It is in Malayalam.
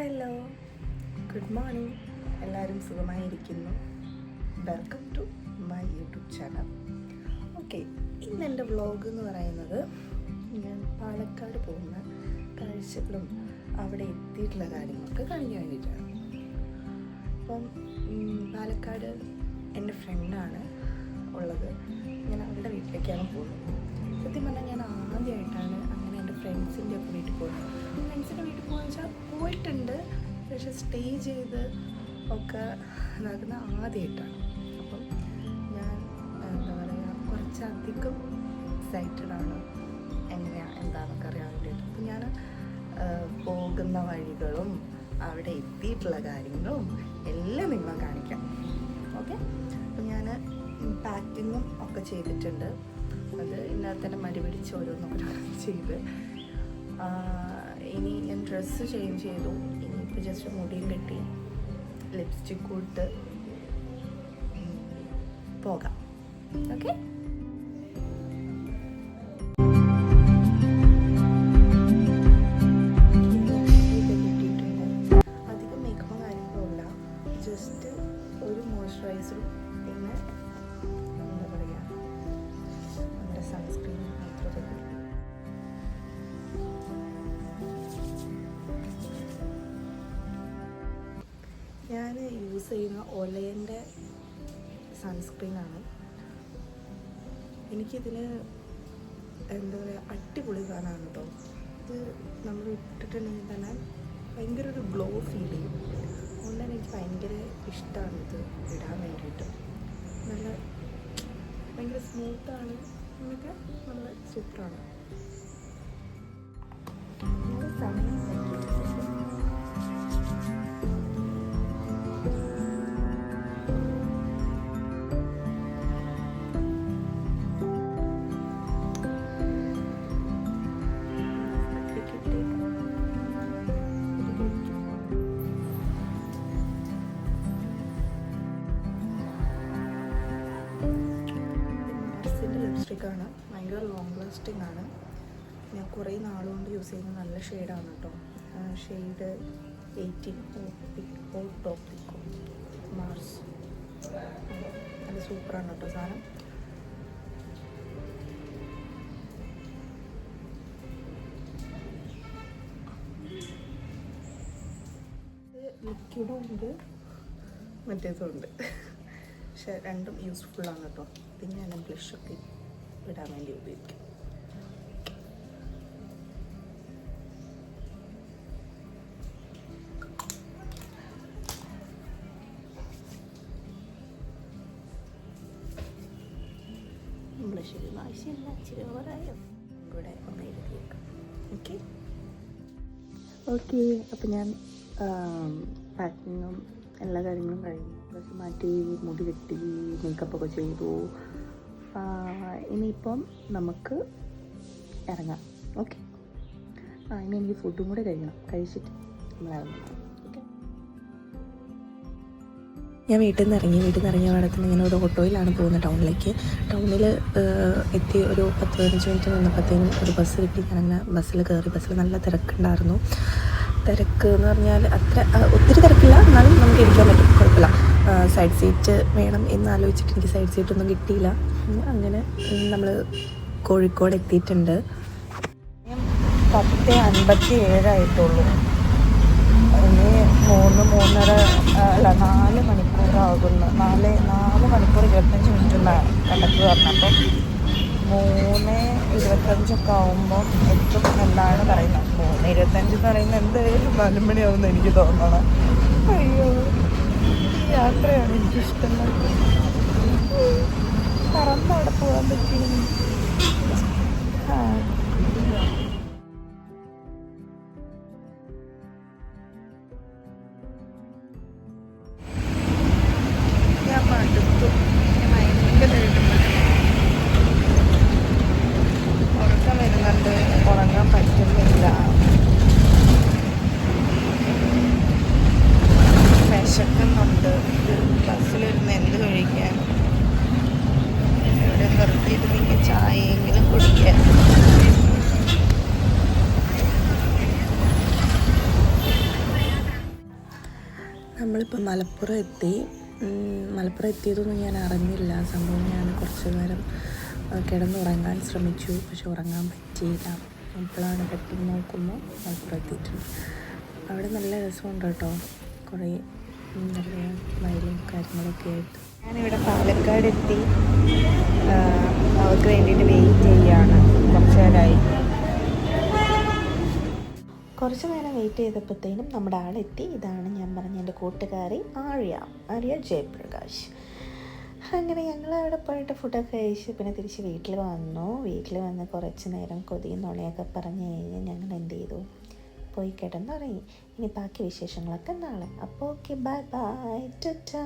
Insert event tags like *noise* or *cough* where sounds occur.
ഹലോ. ഗുഡ് മോർണിംഗ് എല്ലാവരും സുഖമായിരിക്കുന്നു. Welcome to my YouTube channel okay ഇന്ന് എന്റെ വ്ളോഗ് എന്ന് പറയുന്നത് ഞാൻ പാലക്കാട് പോകുന്ന കാഴ്ചകളും അവിടെ എത്തിയിട്ടുള്ള കാര്യങ്ങളൊക്കെ കാണിക്കാൻ വേണ്ടിയിട്ടാണ്. അപ്പം പാലക്കാട് എന്റെ ഫ്രണ്ടാണ് ഉള്ളത്. ഞാൻ അവരുടെ വീട്ടിലേക്കാണ് പോകുന്നത്. സത്യം പറഞ്ഞാൽ ഞാൻ ആദ്യമായിട്ടാണ് ഫ്രണ്ട്സിന്റെ ഒക്കെ വീട്ടിൽ പോകുന്നത് ഫ്രണ്ട്സിന്റെ വീട്ടിൽ പോകുന്ന വെച്ചാൽ പോയിട്ടുണ്ട്. പക്ഷെ സ്റ്റേ ചെയ്ത് ഒക്കെ ഇതാക്കുന്ന ആദ്യമായിട്ടാണ് അപ്പം ഞാൻ എന്താ പറയുക കുറച്ചധികം എക്സൈറ്റഡ് ആണ്. എങ്ങനെയാണ് എന്താണെന്നൊക്കെ അറിയാൻ വേണ്ടിയിട്ട്. അപ്പം ഞാൻ പോകുന്ന വഴികളും അവിടെ എത്തിയിട്ടുള്ള കാര്യങ്ങളും എല്ലാം നിങ്ങളെ കാണിക്കാം. ഓക്കെ? അപ്പം ഞാൻ പാക്കിങ്ങും ഒക്കെ ചെയ്തിട്ടുണ്ട്. അത് ഇന്നലെ തന്നെ മരുപിടിച്ച് ഓരോന്നൊക്കെ *laughs* ചെയ്ത്. ഇനി ഞാൻ ഡ്രസ്സ് ചേഞ്ച് ചെയ്തു. ഇനിയിപ്പോൾ ജസ്റ്റ് മുടിയും കെട്ടി ലിപ്സ്റ്റിക് കൂട്ട് പോകാം. ഓക്കെ അധികം ജസ്റ്റ് ഒരു മോയ്സ്ചറൈസറും പിന്നെ ഞാൻ യൂസ് ചെയ്യുന്ന ഒലയന്റെ സൺസ്ക്രീനാണ് എനിക്കിതിന് എന്താ പറയുക അടിപൊളി സാധനമാണ് കേട്ടോ ഇത് നമ്മൾ ഇട്ടിട്ടുണ്ടെങ്കിൽ തന്നെ ഭയങ്കര ഒരു ഗ്ലോ ഫീൽ ചെയ്യും. അതുകൊണ്ട് തന്നെ എനിക്ക് ഭയങ്കര ഇഷ്ടമാണ് ഇത് ഇടാൻ വേണ്ടിയിട്ട് നല്ല ഭയങ്കര സ്മൂത്താണ് എന്നൊക്കെ നല്ല സൂപ്പറാണ് സമയം ലിപ്സ്റ്റിക്കാണ് ഭയങ്കര ലോങ് ലാസ്റ്റിംഗ് ആണ്. ഞാൻ കുറേ നാളുകൊണ്ട് യൂസ് ചെയ്യുന്ന നല്ല ഷെയ്ഡാണ് കേട്ടോ ഷെയ്ഡ് എയ്റ്റീൻ ഓ ടോപ്പ് പിക്കോ മാർസ് നല്ല സൂപ്പറാണ് കേട്ടോ സാധനം. ലിക്വിഡും ഉണ്ട്. മറ്റേതും ഉണ്ട്. പക്ഷെ രണ്ടും യൂസ്ഫുള്ളാണ് കേട്ടോ പിന്നെ ഞാൻ ബ്ലഷൊക്കെ ഇടാൻ വേണ്ടി ഉപയോഗിക്കും. ബ്ലഷിൽ ആവശ്യമില്ല ഇച്ചിരി ഓവറായോ? കൂടെ ഒന്ന് എഴുതിയേക്കാം ഓക്കെ? ഓക്കെ അപ്പം ഞാൻ പാക്കിങ്ങും എല്ലാ കാര്യങ്ങളും കഴിഞ്ഞു. മാറ്റി മുടി വെട്ടി മേക്കപ്പ് ഒക്കെ ചെയ്തു. ഇനിയിപ്പം നമുക്ക് ഇറങ്ങാം. ഓക്കെ ആ ഇനി എനിക്ക് ഫുഡും കൂടെ കഴിക്കണം. കഴിച്ചിട്ട് നമ്മൾ ഇറങ്ങാം. ഞാൻ വീട്ടിൽ നിന്ന് ഇറങ്ങി വീട്ടിൽ നിന്ന് ഇറങ്ങിയ പാടത്തിന് ഇങ്ങനെ ഒരു ഓട്ടോയിലാണ് പോകുന്നത് ടൗണിലേക്ക്. ടൗണിൽ എത്തി ഒരു പത്ത് പതിനഞ്ച് മിനിറ്റ് നിന്നപ്പോഴത്തേനും ഒരു ബസ് കിട്ടി. ഞാനങ്ങനെ ബസ്സിൽ കയറി ബസ്സിൽ നല്ല തിരക്കുണ്ടായിരുന്നു. തിരക്ക് എന്ന് പറഞ്ഞാൽ അത്ര ഒത്തിരി തിരക്കില്ല. എന്നാലും നമുക്ക് ഇരിക്കാൻ പറ്റും. കുഴപ്പമില്ല. സൈഡ് സീറ്റ് വേണം എന്ന് ആലോചിച്ചിട്ട് എനിക്ക് സൈഡ് സീറ്റ് ഒന്നും കിട്ടിയില്ല. അങ്ങനെ നമ്മൾ കോഴിക്കോട് എത്തിയിട്ടുണ്ട്. പത്ത് അൻപത്തി ഏഴായിട്ടുള്ളൂ ഇനി മൂന്ന് മൂന്നര അല്ല നാല് മണിക്കൂറാകുന്നു. നാല് നാല് മണിക്കൂർ ഇരുപത്തഞ്ച് മിനിറ്റ് എന്നാണ് കണ്ടക്ടർ പറഞ്ഞപ്പം മൂന്ന് ഇരുപത്തഞ്ചൊക്കെ ആകുമ്പോൾ എത്തും എന്നാണ് പറയുന്നത്. മൂന്ന് ഇരുപത്തഞ്ച് എന്ന് പറയുന്നത് എന്തായാലും നാല് മണിയാവുമെന്ന് എനിക്ക് തോന്നണം. അയ്യോ. യാത്രയാണ് എനിക്കിഷ്ടം. പറന്നവിടെ പോകാൻ പറ്റി ഉണ്ട്. ബസ്സിലിരുന്ന് എന്ത് കഴിക്കാൻ. ഇവിടെ നിർത്തിയിരുന്നെങ്കിൽ ചായയെങ്കിലും കുടിക്കാൻ. നമ്മളിപ്പോൾ മലപ്പുറം എത്തി. മലപ്പുറം എത്തിയതൊന്നും ഞാൻ അറിഞ്ഞില്ല. സംഭവം ഞാൻ കുറച്ച് നേരം കിടന്നുറങ്ങാൻ ശ്രമിച്ചു. പക്ഷെ ഉറങ്ങാൻ പറ്റിയില്ല. അപ്പോഴാണ് പെട്ടെന്ന് നോക്കുമ്പോൾ മലപ്പുറം എത്തിയിട്ടുണ്ട്. അവിടെ നല്ല രസമുണ്ട് കേട്ടോ. കുറേ എന്താ പറയുക വയലും കാര്യങ്ങളൊക്കെ ആയിട്ട്. ഞാനിവിടെ പാലക്കാട് എത്തി അവർക്ക് വേണ്ടിയിട്ട് വെയിറ്റ് ചെയ്യാണ്. കുറച്ച് കുറച്ച് നേരം വെയിറ്റ് ചെയ്തപ്പോഴത്തേനും നമ്മുടെ ആളെത്തി. ഇതാണ് ഞാൻ പറഞ്ഞ എന്റെ കൂട്ടുകാരി ആര്യ ആര്യ ജയപ്രകാശ്. അങ്ങനെ ഞങ്ങൾ അവിടെ പോയിട്ട് ഫുഡൊക്കെ കഴിച്ച് പിന്നെ തിരിച്ച് വീട്ടിൽ വന്നു. വീട്ടിൽ വന്ന് കുറച്ച് നേരം കൊതിയും നുണയൊക്കെ പറഞ്ഞു കഴിഞ്ഞ് ഞങ്ങൾ പോയി കിടന്നുറങ്ങി. ഇനി ബാക്കി വിശേഷങ്ങളൊക്കെ നാളെ. അപ്പോൾ ഓക്കെ ബൈ ബൈ ടാ